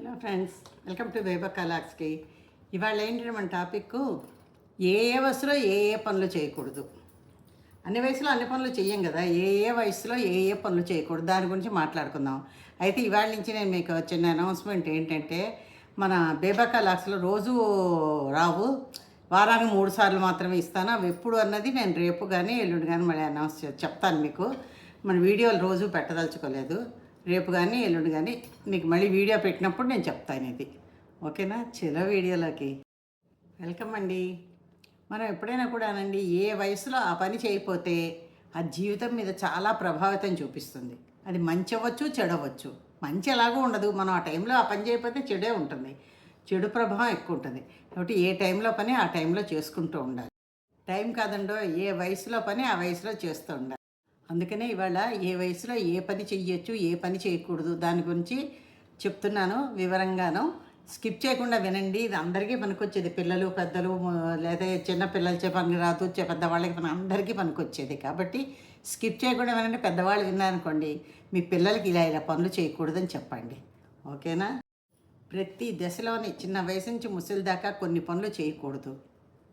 Hello friends welcome to బేబా కలాక్స్కి ఇవాళ ఏంటంటే మన టాపిక్ ఏ ఏ వయసులో ఏ ఏ పనులు చేయకూడదు. అన్ని వయసులో అన్ని పనులు చెయ్యం కదా. ఏ ఏ వయసులో ఏ ఏ పనులు చేయకూడదు. దాని గురించి మాట్లాడుకుందాం. అయితే ఇవాళ నుంచి నేను మీకు చిన్న అనౌన్స్మెంట్ ఏంటంటే మన బేబా కలాక్స్లో రోజు రావు. వారానికి మూడు సార్లు మాత్రమే ఇస్తాను. అవి ఎప్పుడు అన్నది నేను రేపు కానీ ఎల్లుండి కానీ మళ్ళీ అనౌన్స్ చెప్తాను మీకు. మన వీడియోలు రోజు పెట్టదలుచుకోలేదు. రేపు కానీ ఎల్లుండి కానీ మీకు మళ్ళీ వీడియో పెట్టినప్పుడు నేను చెప్తాను ఇది. ఓకేనా? చిలో వీడియోలోకి. వెల్కమ్ అండి. మనం ఎప్పుడైనా కూడానండి ఏ వయసులో ఆ పని చేయకపోతే ఆ జీవితం మీద చాలా ప్రభావితం చూపిస్తుంది. అది మంచి అవ్వచ్చు చెడవచ్చు మంచి ఎలాగో ఉండదు. మనం ఆ టైంలో ఆ పని చేయకపోతే చెడే ఉంటుంది. చెడు ప్రభావం ఎక్కువ ఉంటుంది. కాబట్టి ఏ టైంలో పని ఆ టైంలో చేసుకుంటూ ఉండాలి. టైం కాదండో ఏ వయసులో పని ఆ వయసులో చేస్తూ ఉండాలి. అందుకనే ఇవాళ ఏ వయసులో ఏ పని చెయ్యొచ్చు ఏ పని చేయకూడదు దాని గురించి చెప్తున్నాను వివరంగాను. స్కిప్ చేయకుండా వినండి. ఇది అందరికీ పనికొచ్చేది. పిల్లలు పెద్దలు లేదా చిన్న పిల్లలచే పని రాదు పెద్దవాళ్ళకి పని అందరికీ పనికొచ్చేది. కాబట్టి స్కిప్ చేయకుండా వినండి. పెద్దవాళ్ళు విన్నారనుకోండి మీ పిల్లలకి ఇలా ఇలా పనులు చేయకూడదని చెప్పండి. ఓకేనా? ప్రతి దశలోని చిన్న వయసు నుంచి ముసలి దాకా కొన్ని పనులు చేయకూడదు.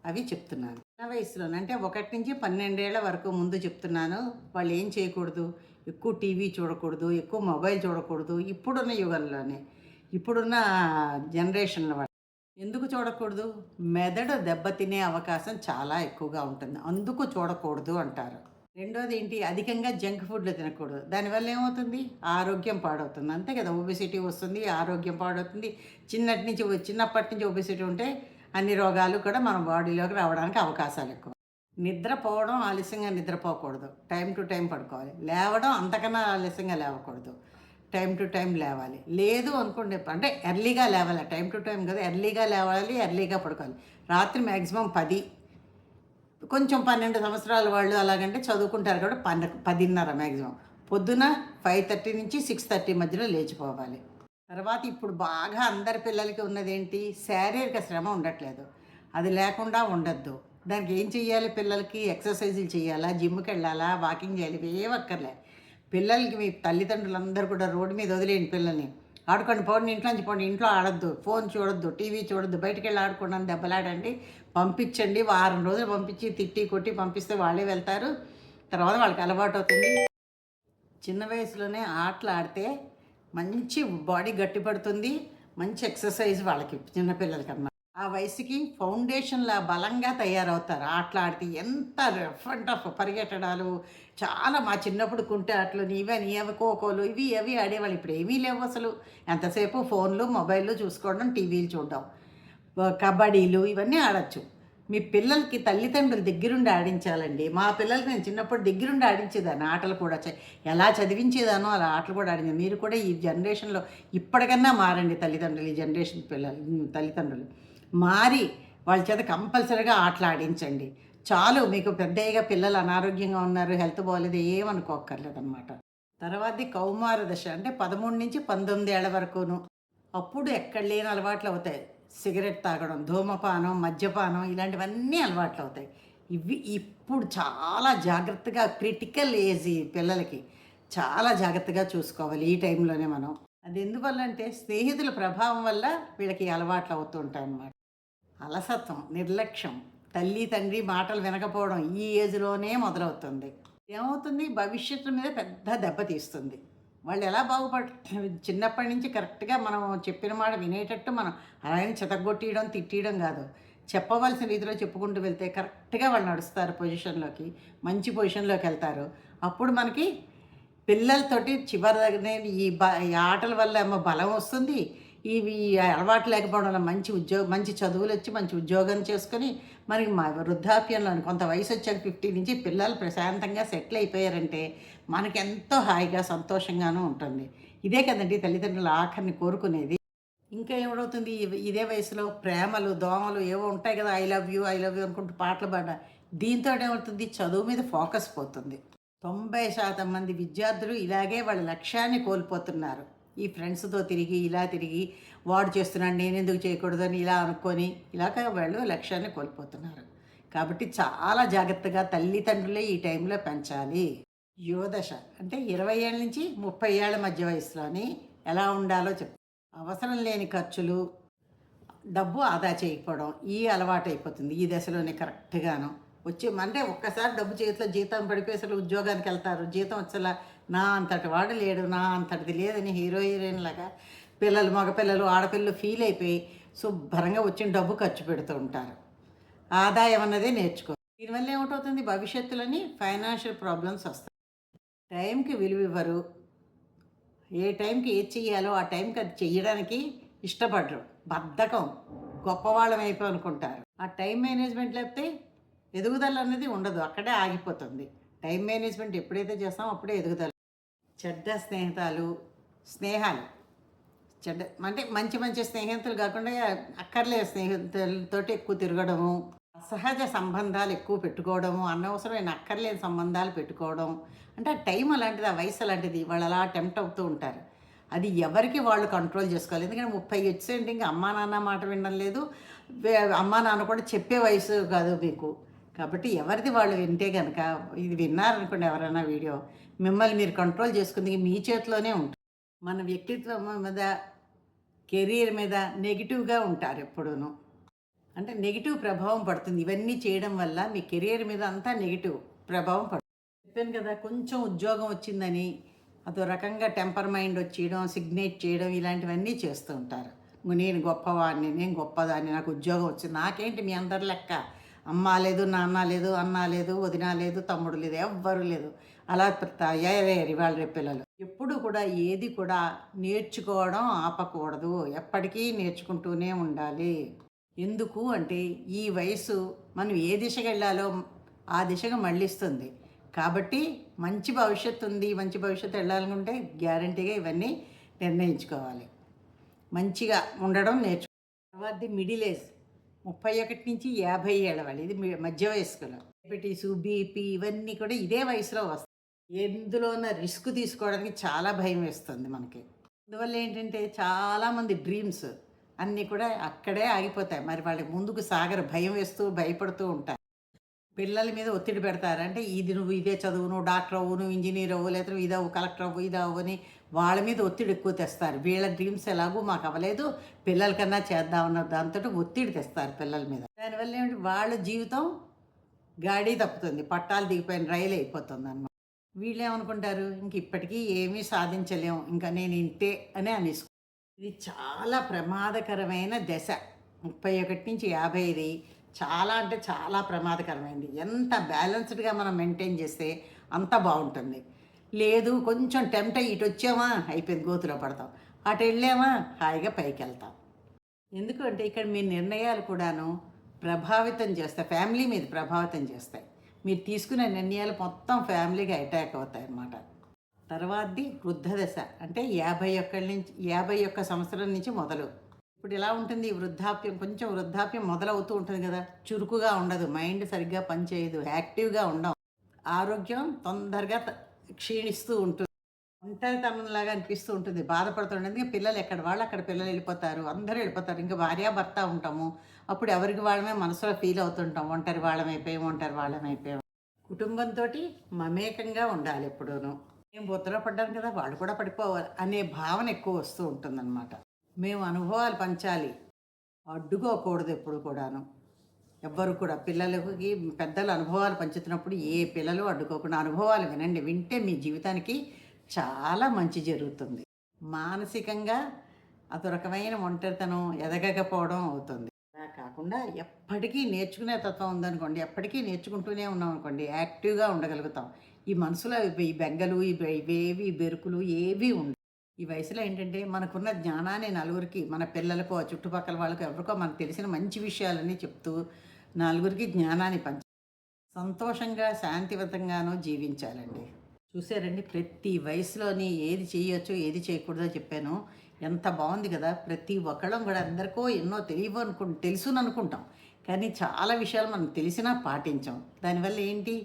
అవి చెప్తున్నాను. చిన్న వయసులో అంటే ఒకటి నుంచి పన్నెండేళ్ళ వరకు ముందు చెప్తున్నాను వాళ్ళు ఏం చేయకూడదు? ఎక్కువ టీవీ చూడకూడదు ఎక్కువ మొబైల్ చూడకూడదు ఇప్పుడున్న యుగంలోనే ఇప్పుడున్న జనరేషన్ల వాళ్ళు ఎందుకు చూడకూడదు? మెదడు దెబ్బతినే అవకాశం చాలా ఎక్కువగా ఉంటుంది. అందుకు చూడకూడదు అంటారు. రెండోది ఏంటి? అధికంగా జంక్ ఫుడ్లు తినకూడదు. దానివల్ల ఏమవుతుంది? ఆరోగ్యం పాడవుతుంది. అంతే కదా ఒబెసిటీ వస్తుంది ఆరోగ్యం పాడవుతుంది. చిన్నటి నుంచి చిన్నప్పటి నుంచి ఒబెసిటీ ఉంటే అన్ని రోగాలు కూడా మన బాడీలోకి రావడానికి అవకాశాలు ఎక్కువ. నిద్రపోవడం ఆలస్యంగా నిద్రపోకూడదు. టైం టు టైం పడుకోవాలి. లేవడం అంతకన్నా ఆలస్యంగా లేవకూడదు. టైం టు టైం లేవాలి. లేదు అనుకోండి అంటే ఎర్లీగా లేవాలి. టైం టు టైం కదా ఎర్లీగా లేవాలి ఎర్లీగా పడుకోవాలి. రాత్రి మ్యాక్సిమం పది. కొంచెం పన్నెండు సంవత్సరాల వాళ్ళు అలాగంటే చదువుకుంటారు కాబట్టి పన్న పదిన్నర మ్యాక్సిమం పొద్దున ఫైవ్ థర్టీ నుంచి సిక్స్ థర్టీ మధ్యలో లేచిపోవాలి. తర్వాత ఇప్పుడు బాగా అందరి పిల్లలకి ఉన్నదేంటి? శారీరక శ్రమ ఉండట్లేదు. అది లేకుండా ఉండద్దు. దానికి ఏం చెయ్యాలి పిల్లలకి? ఎక్సర్సైజులు చేయాలా జిమ్కి వెళ్ళాలా? వాకింగ్ చేయాలి? ఏం అక్కర్లే. పిల్లలకి మీ తల్లిదండ్రులందరూ కూడా రోడ్డు మీద వదిలేయండి పిల్లల్ని. ఆడుకోండి పోండి ఇంట్లోంచి పోండి. ఇంట్లో ఆడద్దు. ఫోన్ చూడొద్దు టీవీ చూడొద్దు. బయటికి వెళ్ళి ఆడుకోండి అని దెబ్బలాడండి. పంపించండి. వారం రోజులు పంపించి తిట్టి కొట్టి పంపిస్తే వాళ్ళే వెళ్తారు. తర్వాత వాళ్ళకి అలవాటు అవుతుంది. చిన్న వయసులోనే ఆటలు ఆడితే మంచి బాడీ గట్టిపడుతుంది మంచి ఎక్సర్సైజ్ వాళ్ళకి చిన్నపిల్లలకి అన్నమాట. ఆ వయసుకి ఫౌండేషన్లా బలంగా తయారవుతారు. ఆటలు ఆడితే ఎంత రఫ్ అండ్ టఫ్ పరిగెట్టడాలు. చాలా మా చిన్నప్పుడు కుంటే ఆటలు ఇవని అవి ఖోఖోలు ఇవి అవి ఆడేవాళ్ళు. ఇప్పుడు ఏమీ లేవు అసలు. ఎంతసేపు ఫోన్లు మొబైల్లో చూసుకోవడం టీవీలు చూడడం. కబడ్డీలు ఇవన్నీ ఆడచ్చు. మీ పిల్లలకి తల్లిదండ్రులు దగ్గరుండి ఆడించాలండి. మా పిల్లలకి నేను చిన్నప్పుడు దగ్గరుండి ఆడించేదాన్ని. ఆటలు కూడా చ- ఎలా చదివించేదానో అలా ఆటలు కూడా ఆడించాను మీరు కూడా ఈ జనరేషన్లో ఇప్పటికన్నా మారండి తల్లిదండ్రులు ఈ జనరేషన్ పిల్లలు తల్లిదండ్రులు. మారి వాళ్ళ చేత కంపల్సరీగా ఆటలు ఆడించండి. చాలు మీకు పెద్దయ్యగా పిల్లలు అనారోగ్యంగా ఉన్నారు హెల్త్ బాగోలేదు ఏమనుకోక్కర్లేదు అనమాట తర్వాతది కౌమార దశ. అంటే పదమూడు నుంచి పంతొమ్మిది ఏళ్ళ వరకును. అప్పుడు ఎక్కడ లేని అలవాట్లు అవుతాయి. సిగరెట్ తాగడం ధూమపానం మద్యపానం ఇలాంటివన్నీ అలవాట్లు అవుతాయి ఇవి ఇప్పుడు చాలా జాగ్రత్తగా క్రిటికల్ ఏజ్ ఈ పిల్లలకి చాలా జాగ్రత్తగా చూసుకోవాలి ఈ టైంలోనే మనం. అది ఎందువల్ల అంటే స్నేహితుల ప్రభావం వల్ల వీళ్ళకి అలవాట్లు అవుతూ ఉంటాయి అన్నమాట అలసత్వం నిర్లక్ష్యం తల్లి తండ్రి మాటలు వినకపోవడం ఈ ఏజ్లోనే మొదలవుతుంది. ఏమవుతుంది? భవిష్యత్తు మీద పెద్ద దెబ్బ తీస్తుంది. వాళ్ళు ఎలా బాగుపడ చిన్నప్పటి నుంచి కరెక్ట్గా మనం చెప్పిన మాట వినేటట్టు మనం అలాగే చెతగొట్టియడం తిట్టియడం కాదు. చెప్పవలసిన రీతిలో చెప్పుకుంటూ వెళ్తే కరెక్ట్గా వాళ్ళు నడుస్తారు పొజిషన్లోకి మంచి పొజిషన్లోకి వెళ్తారు. అప్పుడు మనకి పిల్లలతోటి చివరి దగ్గర ఈ బ ఈ ఆటల వల్ల ఏమో బలం వస్తుంది ఇవి అలవాటు లేకపోవడం వల్ల మంచి ఉద్యోగం మంచి చదువులు వచ్చి మంచి ఉద్యోగం చేసుకొని మనకి మా వృద్ధాప్యంలో కొంత వయసు వచ్చాక ఫిఫ్టీ నుంచి పిల్లలు ప్రశాంతంగా సెటిల్ అయిపోయారంటే మనకి ఎంతో హాయిగా సంతోషంగానూ ఉంటుంది. ఇదే కదండి తల్లిదండ్రులు ఆఖరిని కోరుకునేది. ఇంకా ఏమవుతుంది? ఇదే వయసులో ప్రేమలు దోమలు ఏవో ఉంటాయి కదా I love you I love you అనుకుంటూ పాటలు పాడ దీంతో ఏమవుతుంది? చదువు మీద ఫోకస్ పోతుంది. తొంభై శాతం మంది విద్యార్థులు ఇలాగే వాళ్ళ లక్ష్యాన్ని కోల్పోతున్నారు. ఈ ఫ్రెండ్స్తో తిరిగి ఇలా తిరిగి వాడు చేస్తున్నాడు నేను ఎందుకు చేయకూడదు అని ఇలా అనుకొని ఇలాగ వాళ్ళు లక్ష్యాన్ని కోల్పోతున్నారు. కాబట్టి చాలా జాగ్రత్తగా తల్లిదండ్రులే ఈ టైంలో పెంచాలి. యువదశ అంటే ఇరవై ఏళ్ళ నుంచి ముప్పై ఏళ్ళ మధ్య వయసులోని ఎలా ఉండాలో చెప్ అవసరం లేని ఖర్చులు డబ్బు ఆదా చేయకపోవడం ఈ అలవాటు అయిపోతుంది ఈ దశలోనే కరెక్ట్గాను. వచ్చి అంటే ఒక్కసారి డబ్బు చేతిలో జీతం పడిపోయి అసలు ఉద్యోగానికి వెళ్తారు జీతం వచ్చేలా నా అంతటి వాడు లేడు నా అంతటిది లేదని హీరో హీరోయిన్ లాగా పిల్లలు మగపిల్లలు ఆడపిల్లలు ఫీల్ అయిపోయి శుభ్రంగా వచ్చిన డబ్బు ఖర్చు పెడుతూ ఉంటారు. ఆదాయం అన్నదే నేర్చుకో. దీనివల్ల ఏమిటవుతుంది? భవిష్యత్తులోని ఫైనాన్షియల్ ప్రాబ్లమ్స్ వస్తాయి. టైంకి విలువ ఇవ్వరు. ఏ టైంకి ఏది చెయ్యాలో ఆ టైంకి అది చెయ్యడానికి ఇష్టపడరు. బద్ధకం. గొప్పవాళ్ళం అయిపోయి అనుకుంటారు. ఆ టైం మేనేజ్మెంట్ లేకపోతే ఎదుగుదల అనేది ఉండదు. అక్కడే ఆగిపోతుంది. టైం మేనేజ్మెంట్ ఎప్పుడైతే చేస్తామో అప్పుడే ఎదుగుదల చెడ్డ స్నేహితాలు స్నేహాలు. చెడ్డ అంటే మంచి మంచి స్నేహితులు కాకుండా అక్కర్లే స్నేహితులతోటి ఎక్కువ తిరగడము సహజ సంబంధాలు ఎక్కువ పెట్టుకోవడము అనవసరమైన అక్కర్లేని సంబంధాలు పెట్టుకోవడం. అంటే ఆ టైం అలాంటిది ఆ వయసు అలాంటిది వాళ్ళు అలా అటెంప్ట్ అవుతూ ఉంటారు. అది ఎవరికి వాళ్ళు కంట్రోల్ చేసుకోవాలి. ఎందుకంటే ముప్పై వచ్చేంటి ఇంకా అమ్మా నాన్న మాట వినడం లేదు. అమ్మా నాన్న కూడా చెప్పే వయసు కాదు మీకు. కాబట్టి ఎవరిది వాళ్ళు వింటే కనుక ఇది విన్నారనుకోండి ఎవరైనా వీడియో మిమ్మల్ని మీరు కంట్రోల్ చేసుకుంది మీ చేతిలోనే ఉంటుంది. మన వ్యక్తిత్వం మీద కెరీర్ మీద నెగిటివ్గా ఉంటారు ఎప్పుడూను. అంటే నెగిటివ్ ప్రభావం పడుతుంది. ఇవన్నీ చేయడం వల్ల మీ కెరీర్ మీద అంతా నెగిటివ్ ప్రభావం పడుతుంది చెప్పాను కదా కొంచెం ఉద్యోగం వచ్చిందని అదో రకంగా టెంపర్ మైండ్ వచ్చేయడం సిగ్నేట్ చేయడం ఇలాంటివన్నీ చేస్తూ ఉంటారు. నేను గొప్పవాడిని నేను గొప్పదాన్ని నాకు ఉద్యోగం వచ్చింది. నాకేంటి మీ అందరి లెక్క? అమ్మ లేదు నాన్న లేదు అన్న లేదు వదిన లేదు తమ్ముడు లేదు ఎవ్వరు లేదు. అలా తయారయ్యారు ఇవాళ రేపు పిల్లలు. ఎప్పుడు కూడా ఏది కూడా నేర్చుకోవడం ఆపకూడదు. ఎప్పటికీ నేర్చుకుంటూనే ఉండాలి. ఎందుకు అంటే ఈ వయసు మనం ఏ దిశగా వెళ్ళాలో ఆ దిశగా మళ్ళిస్తుంది. కాబట్టి మంచి భవిష్యత్తు ఉంది మంచి భవిష్యత్తు వెళ్ళాలనుకుంటే గ్యారంటీగా ఇవన్నీ నిర్ణయించుకోవాలి. మంచిగా ఉండడం నేర్చుకో తర్వాత మిడిల్ ఏజ్. ముప్పై ఒకటి నుంచి యాభై ఏళ్ళ వాళ్ళు. ఇది మధ్య వయస్కులు. డయాబెటీస్ బీపీ ఇవన్నీ కూడా ఇదే వయసులో వస్తాయి ఎందులోన రిస్క్ తీసుకోవడానికి చాలా భయం వేస్తుంది మనకి. అందువల్ల ఏంటంటే చాలామంది డ్రీమ్స్ అన్నీ కూడా అక్కడే ఆగిపోతాయి. మరి వాళ్ళకి ముందుకు సాగరు భయం వేస్తూ భయపడుతూ ఉంటారు. పిల్లల మీద ఒత్తిడి పెడతారు. అంటే ఇది నువ్వు ఇదే చదువు నువ్వు డాక్టర్ అవ్వు నువ్వు ఇంజనీర్ అవ్వు లేదా నువ్వు ఇదవ్వు కలెక్టర్ అవ్వు ఇది అవ్వు అని వాళ్ళ మీద ఒత్తిడి ఎక్కువ తెస్తారు. వీళ్ళ డ్రీమ్స్ ఎలాగో మాకు అవ్వలేదు. పిల్లలకన్నా చేద్దామన్న దాంతో ఒత్తిడి తెస్తారు పిల్లల మీద. దానివల్ల ఏమిటి? వాళ్ళ జీవితం గాడి తప్పుతుంది. పట్టాలు దిగిపోయిన రైలు అయిపోతుంది అన్నమాట వీళ్ళు ఏమనుకుంటారు ఇంక ఇప్పటికీ ఏమీ సాధించలేము ఇంకా నేను ఇంతే అని అనేసు. ఇది చాలా ప్రమాదకరమైన దశ. ముప్పై ఒకటి నుంచి యాభై ఇది చాలా అంటే చాలా ప్రమాదకరమైనది ఎంత బ్యాలెన్స్డ్గా మనం మెయింటైన్ చేస్తే అంత బాగుంటుంది. లేదు కొంచెం టెంప్ట్ అయ్యి ఇటు వచ్చామా అయిపోయింది గోతులో పడతాం. అటు వెళ్ళామా? హాయిగా పైకి వెళ్తాం ఎందుకంటే ఇక్కడ మీ నిర్ణయాలు కూడాను ప్రభావితం చేస్తాయి. ఫ్యామిలీ మీద ప్రభావితం చేస్తాయి. మీరు తీసుకునే నిర్ణయాలు మొత్తం ఫ్యామిలీకి అటాక్ అవుతాయి అన్నమాట తర్వాతది వృద్ధ దశ అంటే యాభై ఒక్కళ్ళ నుంచి యాభై ఒక్క సంవత్సరం నుంచి మొదలు. ఇప్పుడు ఎలా ఉంటుంది? వృద్ధాప్యం కొంచెం వృద్ధాప్యం మొదలవుతూ ఉంటుంది కదా. చురుకుగా ఉండదు. మైండ్ సరిగ్గా పనిచేయదు. యాక్టివ్గా ఉండం. ఆరోగ్యం తొందరగా క్షీణిస్తూ ఉంటుంది. ఒంటరితనంలాగా అనిపిస్తూ ఉంటుంది. బాధపడుతుండే ఎందుకంటే పిల్లలు ఎక్కడ? వాళ్ళు అక్కడ పిల్లలు వెళ్ళిపోతారు. అందరూ వెళ్ళిపోతారు. ఇంకా భార్య భర్త ఉంటాము. అప్పుడు ఎవరికి వాళ్ళమే మనసులో ఫీల్ అవుతుంటాం. ఒంటరి వాళ్ళమైపోయాం ఒంటరి వాళ్ళమైపోయాం కుటుంబంతో మమేకంగా ఉండాలి ఎప్పుడూను. మేము బుద్ధలో పడ్డాను కదా వాళ్ళు కూడా పడిపోవాలి అనే భావన ఎక్కువ వస్తూ ఉంటుందన్నమాట. మేము అనుభవాలు పంచాలి. అడ్డుకోకూడదు ఎప్పుడు కూడాను. ఎవ్వరు కూడా పిల్లలకి పెద్దల అనుభవాలు పంచుతున్నప్పుడు ఏ పిల్లలు అడ్డుకోకుండా అనుభవాలు వినండి. వింటే మీ జీవితానికి చాలా మంచి జరుగుతుంది. మానసికంగా అదొక రకమైన ఒంటరితనం ఎదగకపోవడం అవుతుంది. అలా కాకుండా ఎప్పటికీ నేర్చుకునే తత్వం ఉందనుకోండి ఎప్పటికీ నేర్చుకుంటూనే ఉన్నాం అనుకోండి యాక్టివ్గా ఉండగలుగుతాం. ఈ మనసులో ఈ బెంగలు ఇవేవి ఈ బెరుకులు ఏవి ఉండవు ఈ వయసులో ఏంటంటే మనకున్న జ్ఞానాన్ని నలుగురికి మన పిల్లలకు చుట్టుపక్కల వాళ్ళకు ఎవరికో మనకు తెలిసిన మంచి విషయాలన్నీ చెప్తూ నలుగురికి జ్ఞానాన్ని పంచ సంతోషంగా శాంతివంతంగానూ జీవించాలండి. చూసారండి? ప్రతి వయసులోని ఏది చేయొచ్చో ఏది చేయకూడదో చెప్పాను. ఎంత బాగుంది కదా? ప్రతి ఒక్కళ్ళం కూడా అందరికో ఎన్నో తెలియవు అనుకు తెలుసుని అనుకుంటాం. కానీ చాలా విషయాలు మనం తెలిసినా పాటించాం. దానివల్ల ఏంటి?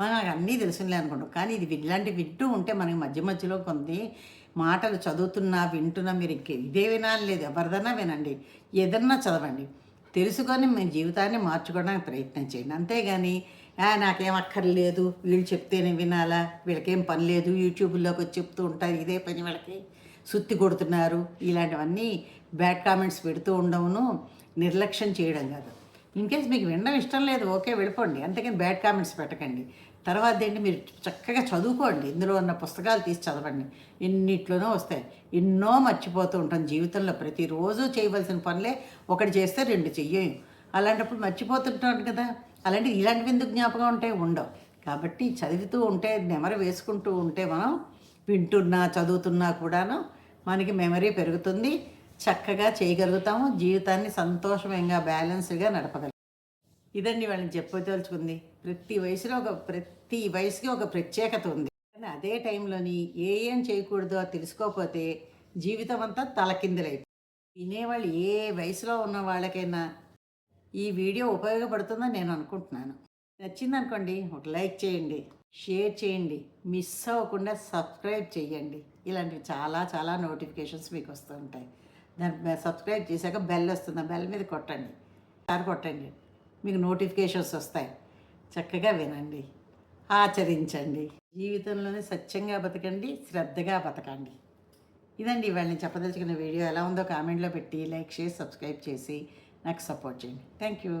మనకు అన్నీ తెలుసులే అనుకుంటాం. కానీ ఇది ఇలాంటి వింటూ ఉంటే మనకి మధ్య మధ్యలో కొన్ని మాటలు చదువుతున్నా వింటున్నా మీరు ఇదే వినాలి లేదు. ఎవరిదన్నా వినండి. ఏదన్నా చదవండి. తెలుసుకొని మీ జీవితాన్ని మార్చుకోవడానికి ప్రయత్నం చేయండి. అంతేగాని నాకేం అక్కర్లేదు. వీళ్ళు చెప్తేనే వినాలా. వీళ్ళకేం పని లేదు. యూట్యూబ్లోకి వచ్చి చెప్తూ ఉంటారు ఇదే పని వాళ్ళకి. సుత్తి కొడుతున్నారు. ఇలాంటివన్నీ బ్యాడ్ కామెంట్స్ పెడుతూ ఉండవును. నిర్లక్ష్యం చేయడం కాదు. ఇన్కేస్ మీకు వినడం ఇష్టం లేదు ఓకే వెళ్ళిపోండి. అంతేకాని బ్యాడ్ కామెంట్స్ పెట్టకండి. తర్వాత ఏంటి? మీరు చక్కగా చదువుకోండి. ఇందులో ఉన్న పుస్తకాలు తీసి చదవండి. ఎన్నిట్లోనో వస్తాయి. ఎన్నో మర్చిపోతూ ఉంటాం జీవితంలో. ప్రతిరోజు చేయవలసిన పనులే ఒకటి చేస్తే రెండు చెయ్యం అలాంటప్పుడు మర్చిపోతుంటాం కదా. అలాంటి ఇలాంటివి ఎందుకు జ్ఞాపకం ఉంటే ఉండవు. కాబట్టి చదువుతూ ఉంటే నెమరు వేసుకుంటూ ఉంటే మనం వింటున్నా చదువుతున్నా కూడాను మనకి మెమరీ పెరుగుతుంది. చక్కగా చేయగలుగుతాము. జీవితాన్ని సంతోషంగా బ్యాలెన్స్డ్గా నడపగలుగుతాం ఇదండి వాళ్ళని చెప్పదలుచుకుంది. ప్రతి వయసులో ఒక ప్రతి వయసుకి ఒక ప్రత్యేకత ఉంది. కానీ అదే టైంలోని ఏ ఏం చేయకూడదో తెలుసుకోకపోతే జీవితం అంతా తలకిందులైపోతుంది వినేవాళ్ళు ఏ వయసులో ఉన్న వాళ్ళకైనా ఈ వీడియో ఉపయోగపడుతుందని నేను అనుకుంటున్నాను. నచ్చింది అనుకోండి ఒక లైక్ చేయండి షేర్ చేయండి మిస్ అవ్వకుండా సబ్స్క్రైబ్ చేయండి. ఇలాంటివి చాలా చాలా నోటిఫికేషన్స్ మీకు వస్తూ ఉంటాయి. దాన్ని సబ్స్క్రైబ్ చేశాక బెల్ వస్తుంది ఆ బెల్ మీద కొట్టండి. సార్ కొట్టండి. మీకు నోటిఫికేషన్స్ వస్తాయి. చక్కగా వినండి. ఆచరించండి. జీవితంలోనే సత్యంగా బతకండి శ్రద్ధగా బతకండి. ఇదండి ఇవాళ నేను చెప్పదలుచుకున్న వీడియో. ఎలా ఉందో కామెంట్లో పెట్టి లైక్ చేసి సబ్స్క్రైబ్ చేసి నాకు సపోర్ట్ చేయండి థ్యాంక్ యూ